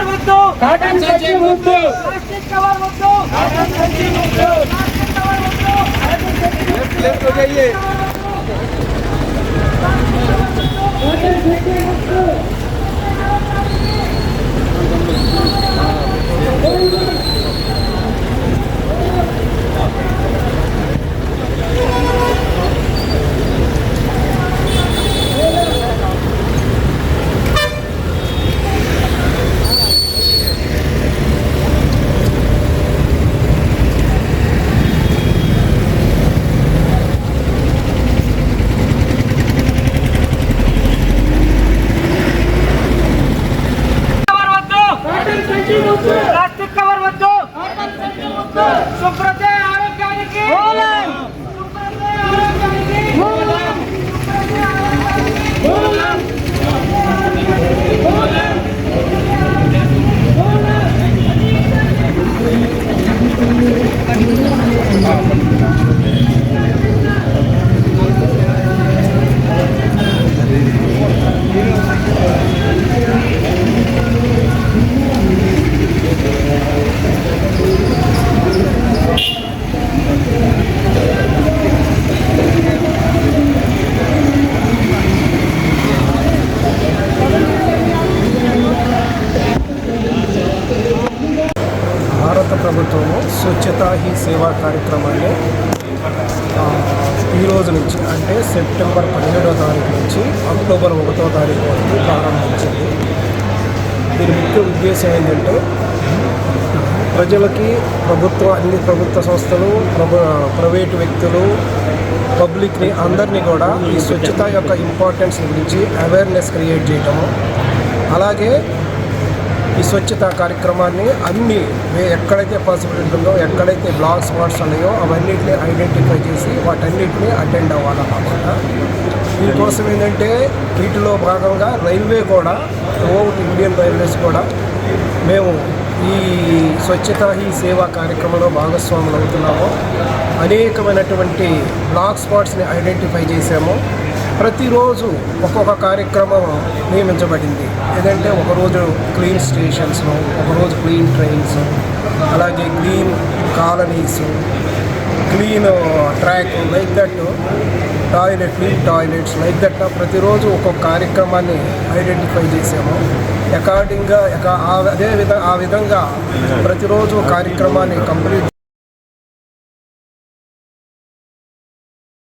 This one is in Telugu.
ಕವರ್ ಮುತ್ತು ಪ್ಲಾಸ್ಟಿಕ್ ಕವರ್ ಮುತ್ತು ಪ್ಲಾಸ್ಟಿಕ್ ಕವರ್ ಮುತ್ತು ప్లాస్టిక్ కవర్ వద్దు శుభ్రతే భారత ప్రభుత్వము స్వచ్ఛతా హీ సేవా కార్యక్రమాన్ని ఈ రోజు నుంచి అంటే సెప్టెంబర్ పదిహేడవ తారీఖు నుంచి అక్టోబర్ ఒకటో తారీఖు వరకు ప్రారంభించింది. దీని ముఖ్య ఉద్దేశం ఏంటంటే ప్రజలకి ప్రభుత్వ అన్ని ప్రభుత్వ సంస్థలు ప్రభు ప్రైవేటు వ్యక్తులు పబ్లిక్ని అందరినీ కూడా ఈ స్వచ్ఛత యొక్క ఇంపార్టెన్స్ గురించి అవేర్నెస్ క్రియేట్ చేయటము అలాగే ఈ స్వచ్ఛత కార్యక్రమాన్ని అన్ని ఎక్కడైతే పాసిబిలిటీ ఉందో ఎక్కడైతే బ్లాక్ స్పాట్స్ ఉన్నాయో అవన్నిటిని ఐడెంటిఫై చేసి వాటన్నిటిని అటెండ్ అవ్వాలన్నమాట దీనికోసం ఏంటంటే వీటిలో భాగంగా రైల్వే కూడా ఓట్ ఇండియన్ రైల్వేస్ కూడా మేము ఈ స్వచ్ఛత ఈ సేవా కార్యక్రమంలో భాగస్వాములు అవుతున్నాము. అనేకమైనటువంటి బ్లాక్ స్పాట్స్ని ఐడెంటిఫై చేసాము ప్రతిరోజు ఒక్కొక్క కార్యక్రమం నియమించబడింది. ఏదంటే ఒకరోజు క్లీన్ స్టేషన్స్లో ఒకరోజు క్లీన్ ట్రైన్స్ అలాగే clean colonies clean track like that toilet clean toilets like that. ప్రతిరోజు ఒక్కొక్క కార్యక్రమాన్ని ఐడెంటిఫై చేసాము. అకార్డింగ్గా అదే విధంగా ఆ విధంగా ప్రతిరోజు కార్యక్రమాన్ని కంప్లీట్